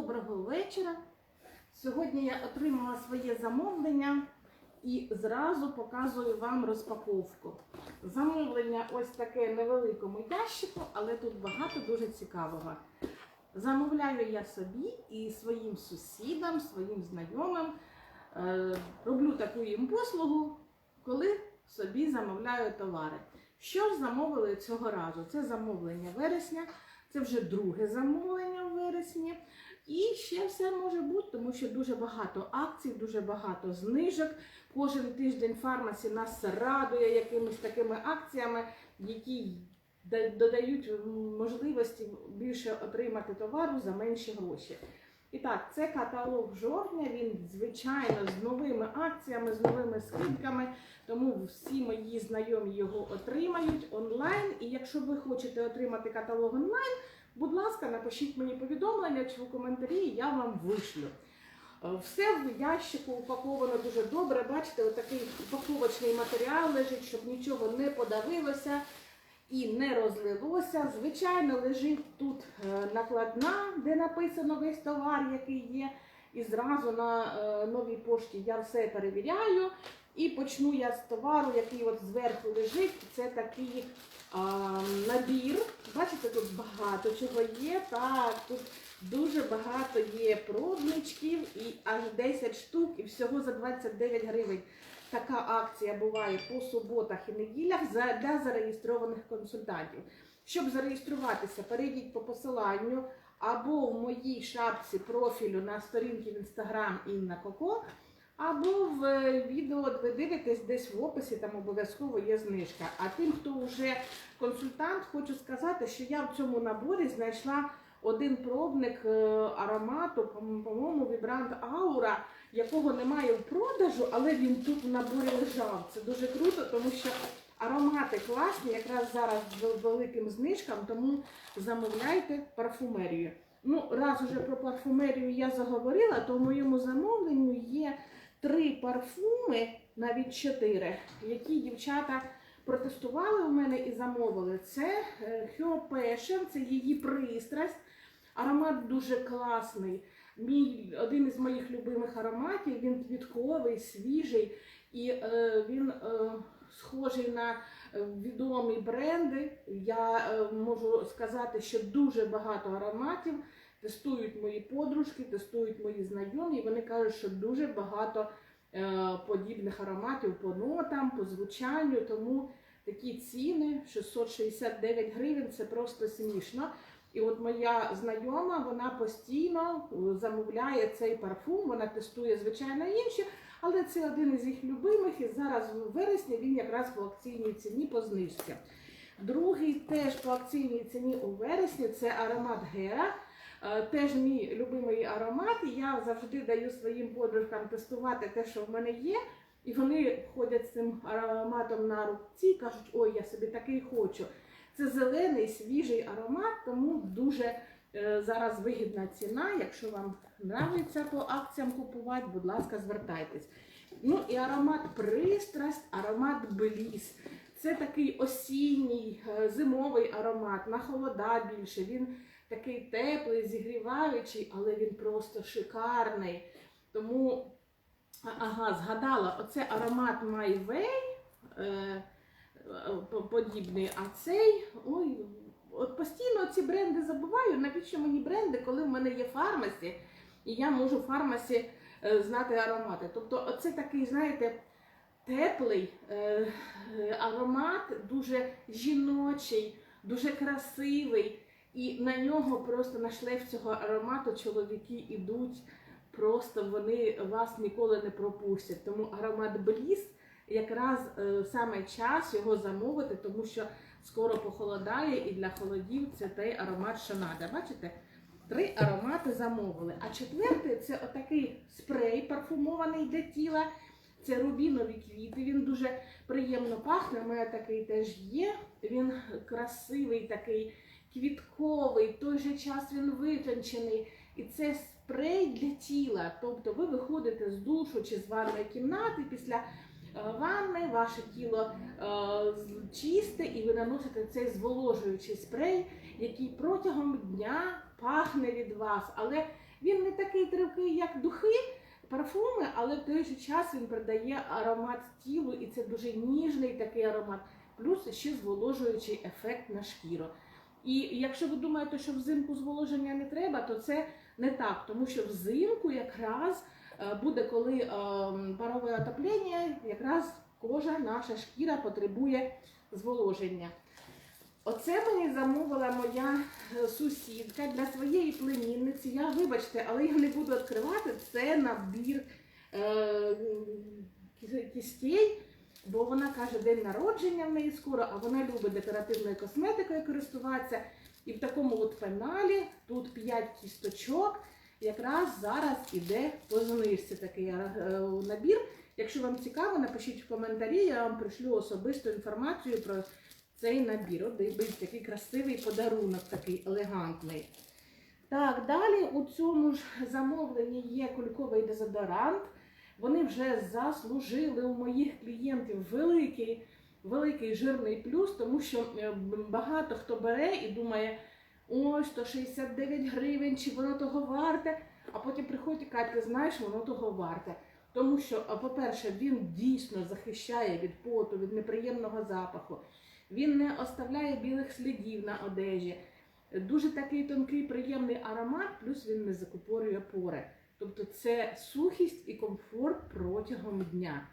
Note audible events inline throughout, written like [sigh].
доброго вечора. Сьогодні я отримала своє замовлення і зразу показую вам розпаковку. Замовлення ось таке невеликому ящику, але тут багато дуже цікавого. Замовляю я собі і своїм сусідам, своїм знайомим. Е, Роблю таку їм послугу, коли собі замовляю товари. Що ж замовили цього разу? Це замовлення вересня, це вже друге замовлення в вересні. І ще все може бути, тому що дуже багато акцій, дуже багато знижок. Кожен тиждень фармасі нас радує якимись такими акціями, які додають можливості більше отримати товару за менші гроші. І так, це каталог жовтня. Він звичайно з новими акціями, з новими скидками. Тому всі мої знайомі його отримають онлайн. І якщо ви хочете отримати каталог онлайн, будь ласка, напишіть мені повідомлення чи в коментарі, я вам вишлю. Е, Все в ящику упаковано дуже добре. Бачите, отакий упаковочний матеріал лежить, щоб нічого не подавилося і не розлилося. Звичайно, лежить тут е, накладна, де написано весь товар, який є. І зразу на е, новій пошті я все перевіряю. І почну я з товару, який от зверху лежить. Це такий а, набір. Бачите, тут багато чого є. Так, тут дуже багато є пробничків і аж 10 штук, і всього за 29 гривень. Така акція буває по суботах і неділях для зареєстрованих консультантів. Щоб зареєструватися, перейдіть по посиланню або в моїй шапці профілю на сторінці в Instagram Інна Коко, або в е, відео ви дивитесь десь в описі, там обов'язково є знижка. А тим, хто вже консультант, хочу сказати, що я в цьому наборі знайшла один пробник е, аромату, по- по-моєму, Vibrant Aura, якого немає в продажу, але він тут в наборі лежав. Це дуже круто, тому що аромати класні, якраз зараз з великим знижкам, тому замовляйте парфумерію. Ну, раз уже про парфумерію я заговорила, то в моєму замовленню є три парфуми, навіть чотири, які дівчата протестували у мене і замовили. Це Her це її пристрасть. Аромат дуже класний. Мій, один із моїх любимих ароматів, він квітковий, свіжий і е, він е, схожий на е, відомі бренди. Я е, можу сказати, що дуже багато ароматів тестують мої подружки, тестують мої знайомі. і Вони кажуть, що дуже багато е, подібних ароматів по нотам, по звучанню. Тому такі ціни 669 гривень це просто смішно. І от моя знайома, вона постійно е, замовляє цей парфум, вона тестує звичайно інші, але це один із їх любимих, і зараз в вересні він якраз по акційній ціні по знижці. Другий теж по акційній ціні у вересні це аромат Гера. Е, Теж мій любимий аромат. Я завжди даю своїм подружкам тестувати те, що в мене є. І вони ходять з цим ароматом на руці і кажуть, ой, я собі такий хочу. Це зелений свіжий аромат, тому дуже е, зараз вигідна ціна. Якщо вам нравиться по акціям купувати, будь ласка, звертайтесь. Ну і аромат пристрасть, аромат бліс. Це такий осінній, е, зимовий аромат, на холода більше. Він такий теплий, зігріваючий, але він просто шикарний. Тому, ага, згадала, оце аромат е, подібний, а цей, ой, от постійно ці бренди забуваю. Навіщо мені бренди, коли в мене є фармасі, і я можу в фармасі е, знати аромати. Тобто, оце такий, знаєте, теплий е, е, аромат, дуже жіночий, дуже красивий. І на нього просто на шлейф цього аромату чоловіки ідуть, просто вони вас ніколи не пропустять. Тому аромат Бліс якраз е, саме час його замовити, тому що скоро похолодає, і для холодів це той аромат, що треба. Бачите? Три аромати замовили. А четвертий це отакий спрей парфумований для тіла. Це рубінові квіти. Він дуже приємно пахне. У мене такий теж є. Він красивий, такий квітковий, той же час він витончений. І це спрей для тіла. Тобто ви виходите з душу чи з ванної кімнати після е, ванни, ваше тіло е, чисте, і ви наносите цей зволожуючий спрей, який протягом дня пахне від вас, але він не такий тривкий, як духи, парфуми, але в той же час він придає аромат тілу, і це дуже ніжний такий аромат, плюс ще зволожуючий ефект на шкіру. І якщо ви думаєте, що взимку зволоження не треба, то це не так, тому що взимку якраз е, буде коли е, парове отоплення, якраз кожа, наша шкіра потребує зволоження. Оце мені замовила моя е, сусідка для своєї племінниці. Я, вибачте, але я не буду відкривати. Це набір е, кістей, бо вона каже, день народження в неї скоро, а вона любить декоративною косметикою користуватися. І в такому от пеналі тут 5 кісточок. Якраз зараз іде по такий е, набір. Якщо вам цікаво, напишіть в коментарі, я вам пришлю особисту інформацію про цей набір. От дивіться, який красивий подарунок, такий елегантний. Так, далі у цьому ж замовленні є кульковий дезодорант. Вони вже заслужили у моїх клієнтів великий, великий жирний плюс, тому що е, багато хто бере і думає, ой, 169 гривень, чи воно того варте, а потім приходять і кажуть, ти знаєш, воно того варте. Тому що, по-перше, він дійсно захищає від поту, від неприємного запаху. Він не оставляє білих слідів на одежі. Дуже такий тонкий, приємний аромат, плюс він не закупорює пори. Тобто це сухість і комфорт протягом дня.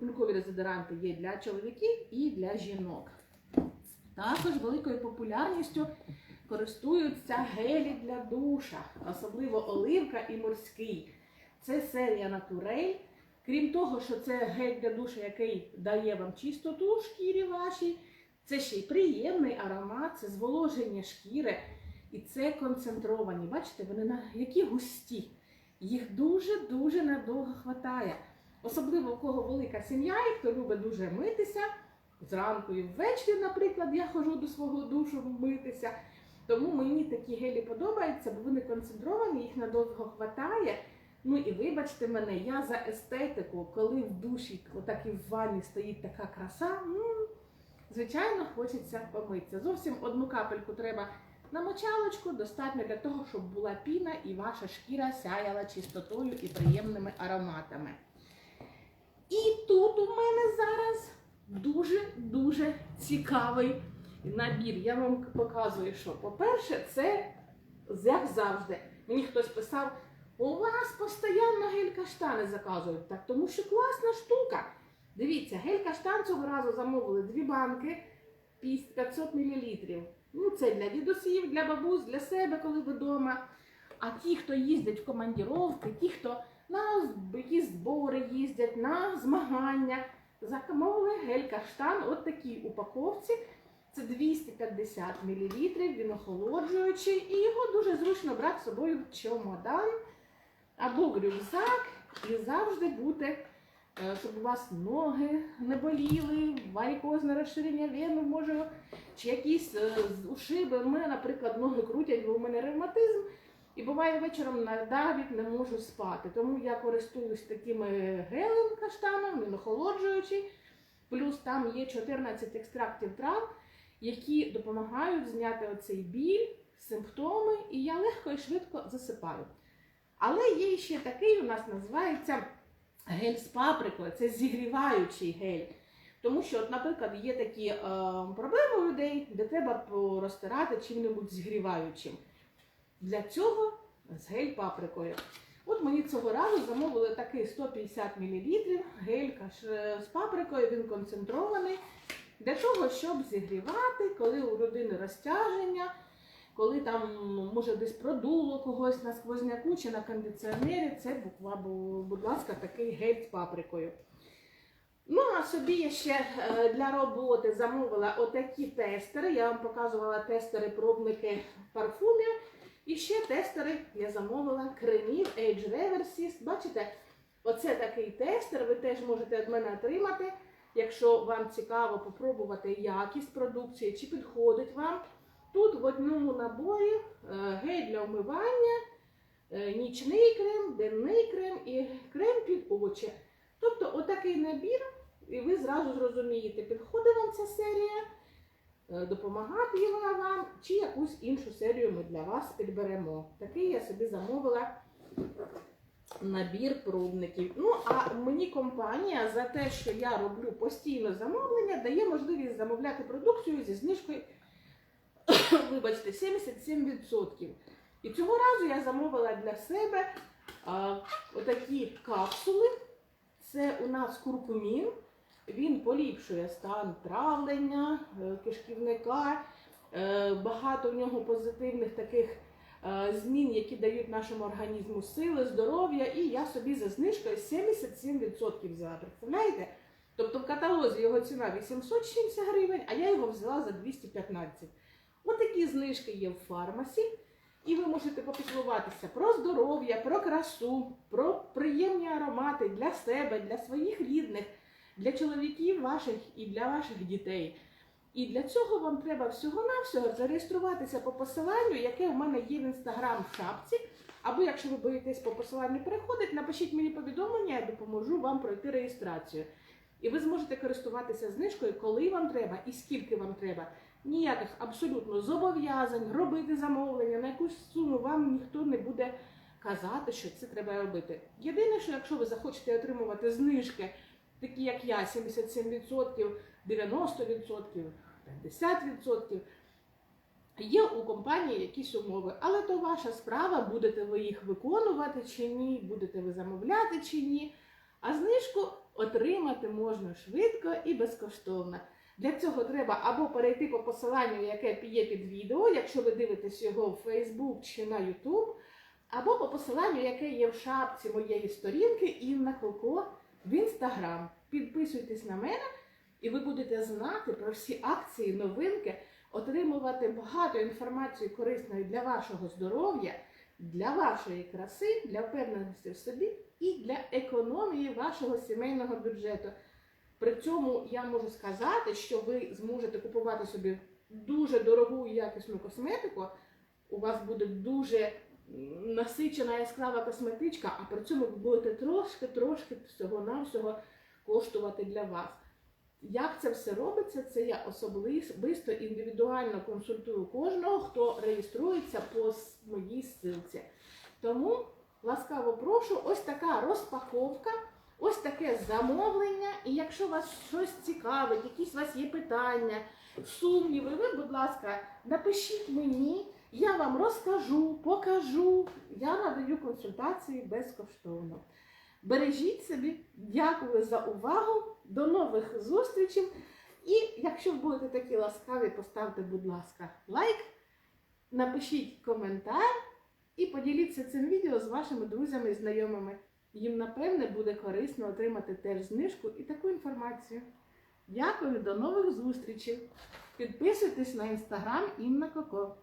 Кулькові дезодоранти є для чоловіків і для жінок. Також великою популярністю користуються гелі для душа, особливо оливка і морський. Це серія Натурель. Крім того, що це гель для душа, який дає вам чистоту шкірі вашій, це ще й приємний аромат, це зволоження шкіри. І це концентровані. Бачите, вони на які густі. Їх дуже-дуже надовго хватає. Особливо у кого велика сім'я і хто любить дуже митися. Зранку і ввечері, наприклад, я ходжу до свого душу митися. Тому мені такі гелі подобаються, бо вони концентровані, їх надовго хватає. Ну і вибачте мене, я за естетику, коли в душі, отак і в ванні стоїть така краса, ну, звичайно, хочеться помитися. Зовсім одну капельку треба на мочалочку, достатньо для того, щоб була піна і ваша шкіра сяяла чистотою і приємними ароматами. І тут у мене зараз дуже-дуже цікавий набір. Я вам показую, що, по-перше, це як завжди. Мені хтось писав, у вас постійно гель-каштани заказують. Так, тому що класна штука. Дивіться, гель-каштан цього разу замовили дві банки 500 мл. Ну, це для дідусів, для бабусь, для себе, коли вдома. А ті, хто їздять в командіровки, ті, хто на збори їздять, на змагання, замовили гель-каштан, от такій упаковці. Це 250 мл, він охолоджуючий, і його дуже зручно брати з собою в чемодан або в рюкзак і завжди бути, щоб у вас ноги не боліли, варікозне розширення вени може, чи якісь е, ушиби. У мене, наприклад, ноги крутять, бо у мене ревматизм. І буває вечором навіть не можу спати. Тому я користуюсь таким е, гелем каштаном, він охолоджуючий. Плюс там є 14 екстрактів трав, які допомагають зняти оцей біль, симптоми, і я легко і швидко засипаю. Але є ще такий, у нас називається гель з паприкою, це зігріваючий гель. Тому що, от, наприклад, є такі е, проблеми у людей, де треба розтирати чим-небудь зігріваючим. Для цього з гель паприкою. От мені цього разу замовили такий 150 мл гель каш- з паприкою, він концентрований. Для того, щоб зігрівати, коли у людини розтяження, коли там може десь продуло когось на сквозняку чи на кондиціонері, це буква, будь ласка, такий гель з паприкою. Ну, а собі я ще е, для роботи замовила отакі тестери. Я вам показувала тестери пробники парфумів. І ще тестери я замовила кремів Age Reversist. Бачите, оце такий тестер. Ви теж можете від мене отримати. Якщо вам цікаво попробувати якість продукції, чи підходить вам. Тут в одному наборі е, гель для вмивання, е, нічний крем, денний крем і крем під очі. Тобто, отакий набір, і ви зразу зрозумієте, підходить вам ця серія. е, допомагати вона вам, чи якусь іншу серію ми для вас підберемо. Такий я собі замовила набір пробників. Ну, а мені компанія за те, що я роблю постійно замовлення, дає можливість замовляти продукцію зі знижкою, [coughs] вибачте, 77%. І цього разу я замовила для себе а, отакі капсули. Це у нас куркумін. Він поліпшує стан травлення, е, кишківника. Е, Багато в нього позитивних таких е, змін, які дають нашому організму сили, здоров'я. І я собі за знижкою 77% взяла. Представляєте? Тобто в каталозі його ціна 860 гривень, а я його взяла за 215. Отакі знижки є в фармасі. І ви можете попіклуватися про здоров'я, про красу, про приємні аромати для себе, для своїх рідних, для чоловіків ваших і для ваших дітей. І для цього вам треба всього-навсього зареєструватися по посиланню, яке у мене є в інстаграм в шапці. Або якщо ви боїтесь по посиланню переходити, напишіть мені повідомлення, я допоможу вам пройти реєстрацію. І ви зможете користуватися знижкою, коли вам треба і скільки вам треба. Ніяких абсолютно зобов'язань робити замовлення, на якусь суму вам ніхто не буде казати, що це треба робити. Єдине, що якщо ви захочете отримувати знижки, такі як я, 77%, 90%, 50%, є у компанії якісь умови, але то ваша справа, будете ви їх виконувати чи ні, будете ви замовляти чи ні. А знижку отримати можна швидко і безкоштовно. Для цього треба або перейти по посиланню, яке є під відео, якщо ви дивитесь його в Facebook чи на YouTube, або по посиланню, яке є в шапці моєї сторінки Інна Коко в Instagram. Підписуйтесь на мене, і ви будете знати про всі акції, новинки, отримувати багато інформації корисної для вашого здоров'я, для вашої краси, для впевненості в собі і для економії вашого сімейного бюджету. При цьому я можу сказати, що ви зможете купувати собі дуже дорогу і якісну косметику. У вас буде дуже насичена яскрава косметичка, а при цьому ви будете трошки-трошки всього-навсього коштувати для вас. Як це все робиться, це я особисто індивідуально консультую кожного, хто реєструється по моїй ссылці. Тому ласкаво прошу, ось така розпаковка. Ось таке замовлення, і якщо вас щось цікавить, якісь у вас є питання, сумніви, ви, будь ласка, напишіть мені, я вам розкажу, покажу. Я надаю консультації безкоштовно. Бережіть собі, дякую за увагу, до нових зустрічей. І якщо будете такі ласкаві, поставте, будь ласка, лайк, напишіть коментар і поділіться цим відео з вашими друзями і знайомими. Їм, напевне, буде корисно отримати теж знижку і таку інформацію. Дякую, до нових зустрічей. Підписуйтесь на інстаграм Інна Коко.